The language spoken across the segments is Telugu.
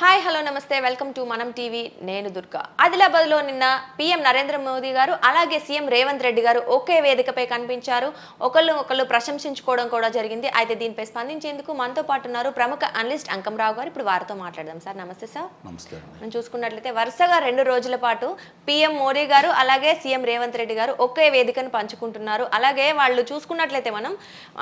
హాయ్ హలో నమస్తే. వెల్కమ్ టు మనం టీవీ నేను దుర్గా. ఆదిలాబాద్లో నిన్న పీఎం నరేంద్ర మోదీ గారు అలాగే సీఎం రేవంత్ రెడ్డి గారు ఒకే వేదికపై కనిపించారు. ఒకళ్ళు ఒకళ్ళు ప్రశంసించుకోవడం కూడా జరిగింది. అయితే దీనిపై స్పందించేందుకు మనతో పాటు ఉన్నారు ప్రముఖ అనలిస్ట్ అంకంరావు గారు. ఇప్పుడు వారితో మాట్లాడదాం సార్. నమస్తే సార్. మనం చూసుకున్నట్లయితే వరుసగా రెండు రోజుల పాటు పీఎం మోడీ గారు అలాగే సీఎం రేవంత్ రెడ్డి గారు ఒకే వేదికను పంచుకుంటున్నారు. అలాగే వాళ్ళు చూసుకున్నట్లయితే మనం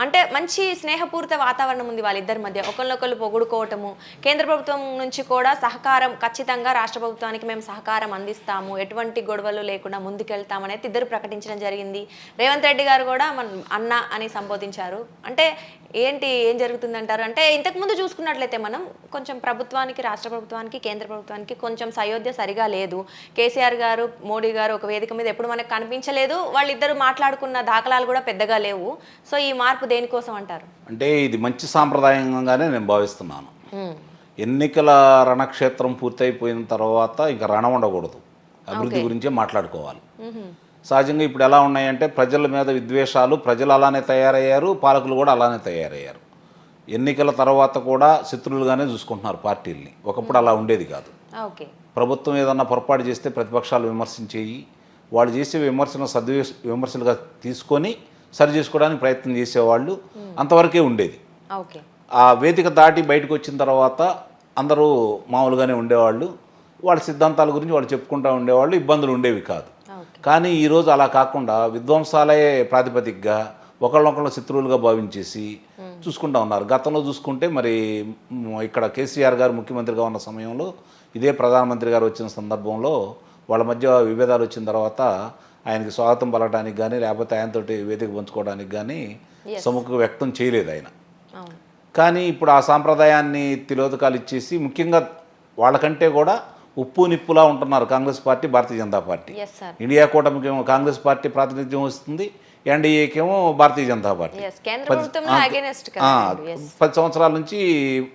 అంటే మంచి స్నేహపూరిత వాతావరణం ఉంది వాళ్ళిద్దరి మధ్య. ఒకళ్ళొకళ్ళు పొగుడుకోవటము కేంద్ర ప్రభుత్వం నుంచి కూడా సహకారం ఖచ్చితంగా రాష్ట్ర ప్రభుత్వానికి మేము సహకారం అందిస్తాము. ఎటువంటి గొడవలు లేకుండా ముందుకెళ్తామని ఇద్దరు ప్రకటించడం జరిగింది. రేవంత్ రెడ్డి గారు కూడా మన అన్న అని సంబోధించారు. అంటే ఏంటి ఏం జరుగుతుందంటారు? అంటే ఇంతకు ముందు చూసుకున్నట్లయితే మనం కొంచెం ప్రభుత్వానికి రాష్ట్ర ప్రభుత్వానికి కేంద్ర ప్రభుత్వానికి కొంచెం సయోధ్య సరిగా లేదు. కేసీఆర్ గారు మోడీ గారు ఒక వేదిక మీద ఎప్పుడు మనకు కనిపించలేదు. వాళ్ళిద్దరు మాట్లాడుకున్న దాఖలాలు కూడా పెద్దగా లేవు. సో ఈ మార్పు దేనికోసం అంటారు? అంటే ఇది మంచి సాంప్రదాయంగానే నేను భావిస్తున్నాను. ఎన్నికల రణక్షేత్రం పూర్తయిపోయిన తర్వాత ఇంకా రణం ఉండకూడదు. అభివృద్ధి గురించే మాట్లాడుకోవాలి. సహజంగా ఇప్పుడు ఎలా ఉన్నాయంటే ప్రజల మీద విద్వేషాలు ప్రజలు అలానే తయారయ్యారు పాలకులు కూడా అలానే తయారయ్యారు. ఎన్నికల తర్వాత కూడా శత్రువులుగానే చూసుకుంటున్నారు పార్టీల్ని. ఒకప్పుడు అలా ఉండేది కాదు. ప్రభుత్వం ఏదన్నా పొరపాటు చేస్తే ప్రతిపక్షాలు విమర్శించేయి వాళ్ళు చేసే విమర్శను సద్వి విమర్శలుగా తీసుకొని సరి చేసుకోవడానికి ప్రయత్నం చేసేవాళ్ళు అంతవరకే ఉండేది. ఓకే. ఆ వేదిక దాటి బయటకు వచ్చిన తర్వాత అందరూ మామూలుగానే ఉండేవాళ్ళు. వాళ్ళ సిద్ధాంతాల గురించి వాళ్ళు చెప్పుకుంటూ ఉండేవాళ్ళు. ఇబ్బందులు ఉండేవి కాదు. కానీ ఈరోజు అలా కాకుండా విధ్వంసాలే ప్రాతిపదికగా ఒకళ్ళొకళ్ళ శత్రువులుగా భావించేసి చూసుకుంటా ఉన్నారు. గతంలో చూసుకుంటే మరి ఇక్కడ కేసీఆర్ గారు ముఖ్యమంత్రిగా ఉన్న సమయంలో ఇదే ప్రధానమంత్రి గారు వచ్చిన సందర్భంలో వాళ్ళ మధ్య విభేదాలు వచ్చిన తర్వాత ఆయనకి స్వాగతం పలకడానికి కానీ లేకపోతే ఆయనతోటి వేదిక పంచుకోవడానికి కానీ సముఖ వ్యక్తం చేయలేదు ఆయన. కానీ ఇప్పుడు ఆ సాంప్రదాయాన్ని తిలోదకాలు ఇచ్చేసి ముఖ్యంగా వాళ్ళకంటే కూడా ఉప్పు నిప్పులా ఉంటున్నారు Congress party Bharatiya Janata party. India కూటమికేమో Congress party ప్రాతినిధ్యం వస్తుంది ఎన్డీఏకేమో భారతీయ జనతా పార్టీ. పది- సంవత్సరాల నుంచి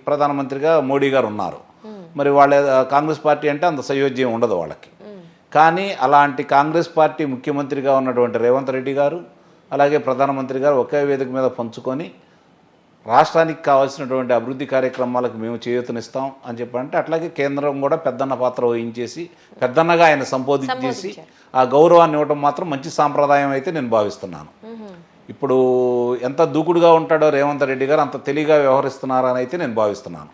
ప్రధానమంత్రిగా మోడీ గారు ఉన్నారు. మరి వాళ్ళ కాంగ్రెస్ పార్టీ అంటే అంత సయోధ్యం ఉండదు వాళ్ళకి. కానీ అలాంటి కాంగ్రెస్ పార్టీ ముఖ్యమంత్రిగా ఉన్నటువంటి రేవంత్ రెడ్డి గారు అలాగే ప్రధానమంత్రి గారు ఒకే వేదిక మీద పంచుకొని రాష్ట్రానికి కావాల్సినటువంటి అభివృద్ధి కార్యక్రమాలకు మేము చేయూతనిస్తాం అని చెప్పంటే అట్లాగే కేంద్రం కూడా పెద్దన్న పాత్ర వహించేసి పెద్దన్నగా ఆయన సంబోధించేసి ఆ గౌరవాన్ని ఇవ్వడం మాత్రం మంచి సాంప్రదాయం అయితే నేను భావిస్తున్నాను. ఇప్పుడు ఎంత దూకుడుగా ఉంటాడో రేవంత్ రెడ్డి గారు అంత తెలివిగా వ్యవహరిస్తున్నారని అయితే నేను భావిస్తున్నాను.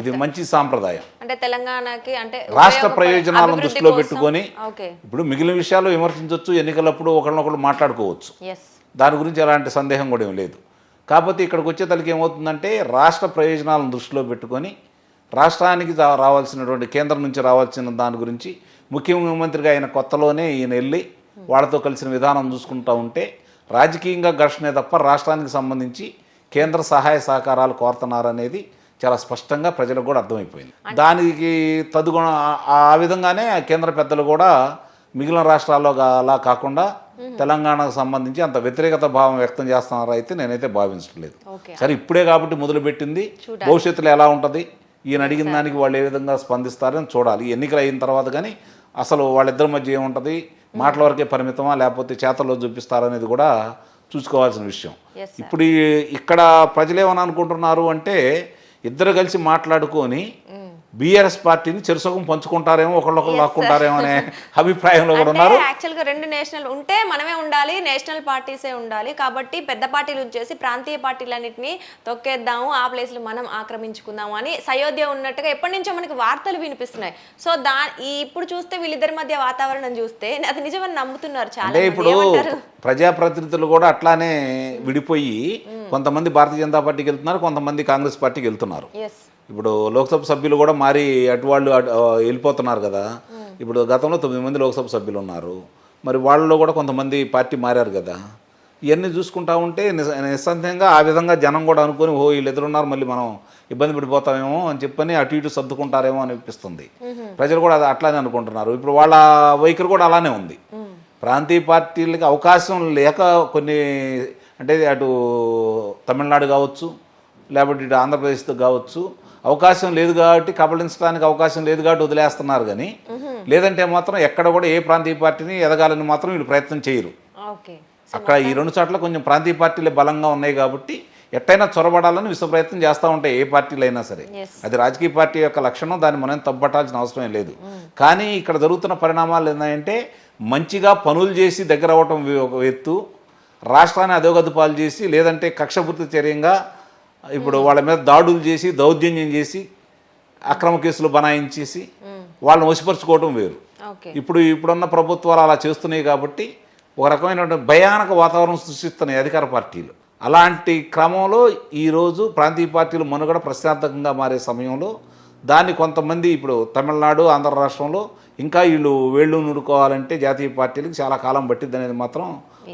ఇది మంచి సాంప్రదాయం. అంటే తెలంగాణకి అంటే రాష్ట్ర ప్రయోజనాలను దృష్టిలో పెట్టుకొని ఇప్పుడు మిగిలిన విషయాలు విమర్శించవచ్చు ఎన్నికలప్పుడు ఒకరినొకరు మాట్లాడుకోవచ్చు. దాని గురించి ఎలాంటి సందేహం కూడా ఏం లేదు. కాకపోతే ఇక్కడికి వచ్చేతలకి ఏమవుతుందంటే రాష్ట్ర ప్రయోజనాలను దృష్టిలో పెట్టుకొని రాష్ట్రానికి రావాల్సినటువంటి కేంద్రం నుంచి రావాల్సిన దాని గురించి ముఖ్యమంత్రిగా ఆయన కొత్తలోనే ఈయన వెళ్ళి వాళ్ళతో కలిసిన విధానం చూసుకుంటూ ఉంటే రాజకీయంగా ఘర్షణే తప్ప రాష్ట్రానికి సంబంధించి కేంద్ర సహాయ సహకారాలు కోరుతున్నారనేది చాలా స్పష్టంగా ప్రజలకు కూడా అర్థమైపోయింది. దానికి తదుగుణ ఆ- ఆ విధంగానే కేంద్ర పెద్దలు కూడా మిగిలిన రాష్ట్రాల్లో అలా కాకుండా తెలంగాణకు సంబంధించి అంత వ్యతిరేకత భావం వ్యక్తం చేస్తున్నారు అయితే నేనైతే భావించట్లేదు. సరే ఇప్పుడే కాబట్టి మొదలుపెట్టింది భవిష్యత్తులో ఎలా ఉంటుంది? ఈయన అడిగిన దానికి వాళ్ళు ఏ విధంగా స్పందిస్తారని చూడాలి. ఎన్నికలు అయిన తర్వాత కానీ అసలు వాళ్ళిద్దరి మధ్య ఏముంటుంది? మాటల వరకే పరిమితమా? లేకపోతే చేతల్లో చూపిస్తారనేది కూడా చూసుకోవాల్సిన విషయం. ఇప్పుడు ఇక్కడ ప్రజలు ఏమని అనుకుంటున్నారు అంటే ఇద్దరు కలిసి మాట్లాడుకొని బీఆర్ఎస్ పార్టీని చెరుసగం పంచుకుంటారేమో ఒకళ్ళొకరు లాక్కుంటారేమో అనే అభిప్రాయంలో కూడా ఉన్నారు. అంటే యాక్చువల్గా రెండు నేషనల్ ఉంటే మనమే ఉండాలి నేషనల్ పార్టీసే ఉండాలి. కాబట్టి పెద్ద పార్టీలు వచ్చేసి ప్రాంతీయ పార్టీలన్నింటినీ తొక్కేద్దాము ఆ ప్లేస్లు మనం ఆక్రమించుకుందాము అని సయోధ్య ఉన్నట్టుగా ఎప్పటి నుంచో మనకి వార్తలు వినిపిస్తున్నాయి. సో దా ఇప్పుడు చూస్తే వీళ్ళిద్దరి మధ్య వాతావరణం చూస్తే అది నిజమని నమ్ముతున్నారు చాలా. ఇప్పుడు ప్రజాప్రతినిధులు కూడా అట్లానే విడిపోయి కొంతమంది భారతీయ జనతా పార్టీకి వెళ్తున్నారు కొంతమంది కాంగ్రెస్ పార్టీకి వెళ్తున్నారు. ఇప్పుడు లోక్సభ సభ్యులు కూడా మారి అటు వాళ్ళు వెళ్ళిపోతున్నారు కదా. ఇప్పుడు గతంలో తొమ్మిది మంది లోక్సభ సభ్యులు ఉన్నారు. మరి వాళ్ళలో కూడా కొంతమంది పార్టీ మారారు కదా. ఇవన్నీ చూసుకుంటా ఉంటే నిస- నిస్సందేహంగా ఆ విధంగా జనం కూడా అనుకొని ఓ వీళ్ళు ఎదురున్నారు మళ్ళీ మనం ఇబ్బంది పడిపోతామేమో అని చెప్పని అటు ఇటు సర్దుకుంటారేమో అనిపిస్తుంది. ప్రజలు కూడా అది అట్లానే అనుకుంటున్నారు. ఇప్పుడు వాళ్ళ వైఖరి కూడా అలానే ఉంది. ప్రాంతీయ పార్టీలకి అవకాశం లేక కొన్ని అంటే అటు తమిళనాడు కావచ్చు లేకపోతే ఇటు ఆంధ్రప్రదేశ్తో కావచ్చు అవకాశం లేదు కాబట్టి కబళించడానికి అవకాశం లేదు కాబట్టి వదిలేస్తున్నారు కానీ లేదంటే మాత్రం ఎక్కడ కూడా ఏ ప్రాంతీయ పార్టీని ఎదగాలని మాత్రం వీళ్ళు ప్రయత్నం చేయరు. అక్కడ ఈ రెండు చోట్ల కొంచెం ప్రాంతీయ పార్టీలు బలంగా ఉన్నాయి కాబట్టి ఎట్టయినా చొరబడాలని విశ్వ ప్రయత్నం చేస్తూ ఉంటాయి ఏ పార్టీలు అయినా సరే. అది రాజకీయ పార్టీ యొక్క లక్షణం దాన్ని మనం తప్పట్టాల్సిన అవసరం లేదు. కానీ ఇక్కడ జరుగుతున్న పరిణామాలు ఏంటంటే మంచిగా పనులు చేసి దగ్గర అవ్వటం ఒక ఎత్తు రాష్ట్రాన్ని అధోగతి పాలు చేసి లేదంటే కక్షపూర్తి చర్యంగా ఇప్పుడు వాళ్ళ మీద దాడులు చేసి దౌర్జన్యం చేసి అక్రమ కేసులు బనాయించేసి వాళ్ళని వశపరుచుకోవడం వేరు. ఇప్పుడు ఇప్పుడున్న ప్రభుత్వాలు అలా చేస్తున్నాయి కాబట్టి ఒక రకమైనటువంటి భయానక వాతావరణం సృష్టిస్తున్నాయి అధికార పార్టీలు. అలాంటి క్రమంలో ఈరోజు ప్రాంతీయ పార్టీలు మనుగడ ప్రశాంతకంగా మారే సమయంలో దాన్ని కొంతమంది ఇప్పుడు తమిళనాడు ఆంధ్ర రాష్ట్రంలో ఇంకా వీళ్ళు వేళ్ళు నుడుకోవాలంటే జాతీయ పార్టీలకు చాలా కాలం పట్టిద్ది అనేది మాత్రం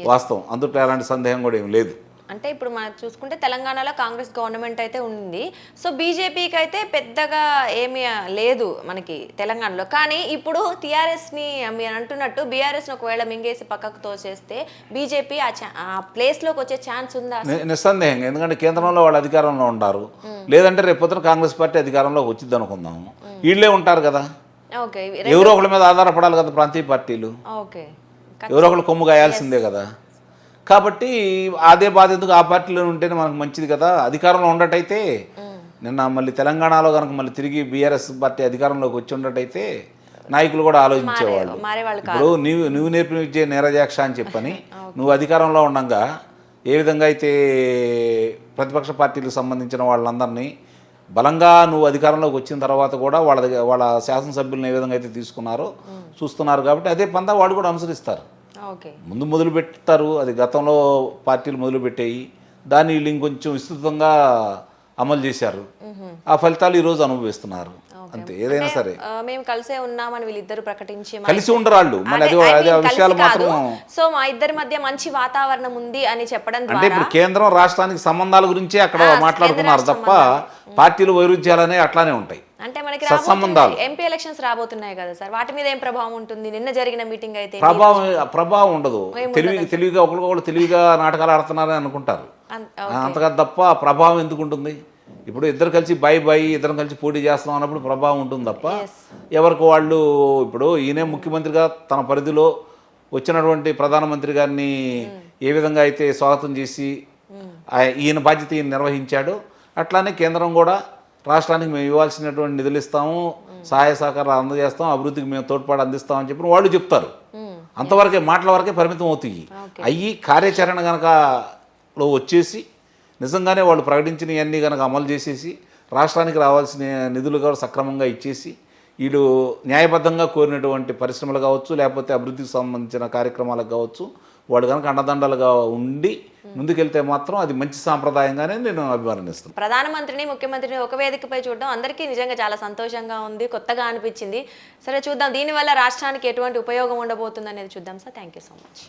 వాస్తవం. అందులో ఎలాంటి సందేహం కూడా ఏం లేదు. అంటే ఇప్పుడు మనం చూసుకుంటే తెలంగాణలో కాంగ్రెస్ గవర్నమెంట్ అయితే ఉంది. సో బీజేపీకి అయితే పెద్దగా ఏమీ లేదు మనకి తెలంగాణలో. కానీ ఇప్పుడు టీఆర్ఎస్ని మీరు అంటున్నట్టు బీఆర్ఎస్ని ఒకవేళ మింగేసి పక్కకు తోచేస్తే బీజేపీ ఆ ప్లేస్లోకి వచ్చే ఛాన్స్ ఉందా నిస్సందేహంగా. ఎందుకంటే కేంద్రంలో వాళ్ళు అధికారంలో ఉంటారు. లేదంటే రేపు పొద్దున కాంగ్రెస్ పార్టీ అధికారంలోకి వచ్చింది అనుకుందాం వీళ్ళే ఉంటారు కదా. ఓకే. ఎవరో ఒకళ్ళ మీద ఆధారపడాలి కదా ప్రాంతీయ పార్టీలు. ఓకే. ఎవరో ఒకళ్ళు కొమ్ము గాయాల్సిందే కదా. కాబట్టి అదే బాధ ఎందుకు ఆ పార్టీలో ఉంటేనే మనకు మంచిది కదా? అధికారంలో ఉండటైతే నిన్న మళ్ళీ తెలంగాణలో కనుక మళ్ళీ తిరిగి బీఆర్ఎస్ పార్టీ అధికారంలోకి వచ్చి ఉండటైతే నాయకులు కూడా ఆలోచించేవాళ్ళు. ఇప్పుడు నువ్వు నువ్వు నేర్పిన విద్య నేరజాక్ష అని చెప్పని నువ్వు అధికారంలో ఉండగా ఏ విధంగా అయితే ప్రతిపక్ష పార్టీలకు సంబంధించిన వాళ్ళందరినీ బలంగా నువ్వు అధికారంలోకి వచ్చిన తర్వాత కూడా వాళ్ళ దగ్గర వాళ్ళ శాసనసభ్యులను ఏ విధంగా అయితే తీసుకున్నారో చూస్తున్నారు కాబట్టి అదే పందా వాళ్ళు కూడా అనుసరిస్తారు. ముందు మొదలు పెడతారు అది గతంలో పార్టీలు మొదలు పెట్టాయి దాన్ని వీళ్ళు ఇంకొంచెం విస్తృతంగా అమలు చేశారు. ఆ ఫలితాలు ఈరోజు అనుభవిస్తున్నారు. అంతే ఏదైనా సరే. మేము కలిసే ఉన్నామని వీళ్ళిద్దరు ప్రకటించి కలిసి ఉండరు వాళ్ళు విషయాలు. మాత్రం సో మా ఇద్దరి మధ్య మంచి వాతావరణం ఉంది అని చెప్పడం అంటే ఇప్పుడు కేంద్రం రాష్ట్రానికి సంబంధాల గురించే అక్కడ మాట్లాడుకున్నారు తప్ప పార్టీలు వైరుధ్యాలనే అట్లానే ఉంటాయి. అంటే మనకి సత్సంబంధాలు. ఎంపీ ఎలక్షన్స్ రాబోతున్నాయి కదా సార్. వాటి మీద ఏం ప్రభావం ఉంటుంది? నిన్న జరిగిన మీటింగ్ అయితే ప్రభావం ప్రభావం ఉండదు. తెలివి తెలివిగా ఒకరికొకరు తెలివిగా నాటకాలు ఆడుతున్నారని అనుకుంటారు. అన్- అంతగా తప్ప ప్రభావం ఎందుకు ఉంటుంది? ఇప్పుడు ఇద్దరు కలిసి బాయ్ బాయ్ ఇద్దరం కలిసి పోటీ చేస్తున్నాం అన్నప్పుడు ప్రభావం ఉంటుంది తప్ప ఎవరికి వాళ్ళు ఇప్పుడు ఈయనే ముఖ్యమంత్రిగా తన పరిధిలో వచ్చినటువంటి ప్రధానమంత్రి గారిని ఏ విధంగా అయితే స్వాగతం చేసి ఆ- ఈయన బాధ్యత ఈయన నిర్వహించాడు. అట్లానే కేంద్రం కూడా రాష్ట్రానికి మేము ఇవ్వాల్సినటువంటి నిధులు ఇస్తాము సహాయ సహకారాలు అందజేస్తాం అభివృద్ధికి మేము తోడ్పాటు అందిస్తామని చెప్పి వాళ్ళు చెప్తారు. అంతవరకే మాటల వరకే పరిమితం అవుతాయి. అయ్యి కార్యాచరణ గనక లో వచ్చేసి నిజంగానే వాళ్ళు ప్రకటించినవన్నీ కనుక అమలు చేసేసి రాష్ట్రానికి రావాల్సిన నిధులు కూడా సక్రమంగా ఇచ్చేసి వీళ్ళు న్యాయబద్ధంగా కోరినటువంటి పరిశ్రమలు కావచ్చు లేకపోతే అభివృద్ధికి సంబంధించిన కార్యక్రమాలకు కావచ్చు వాళ్ళు కనుక అండదండలుగా ఉండి ముందుకెళ్తే మాత్రం అది మంచి సాంప్రదాయంగానే నేను అభివర్ణిస్తాను ప్రధానమంత్రిని ముఖ్యమంత్రిని ఒక వేదికపై చూడడం అందరికీ నిజంగా చాలా సంతోషంగా ఉంది కొత్తగా అనిపించింది. సరే చూద్దాం. దీనివల్ల రాష్ట్రానికి ఎటువంటి ఉపయోగం ఉండబోతుంది అనేది చూద్దాం sir. Thank you so much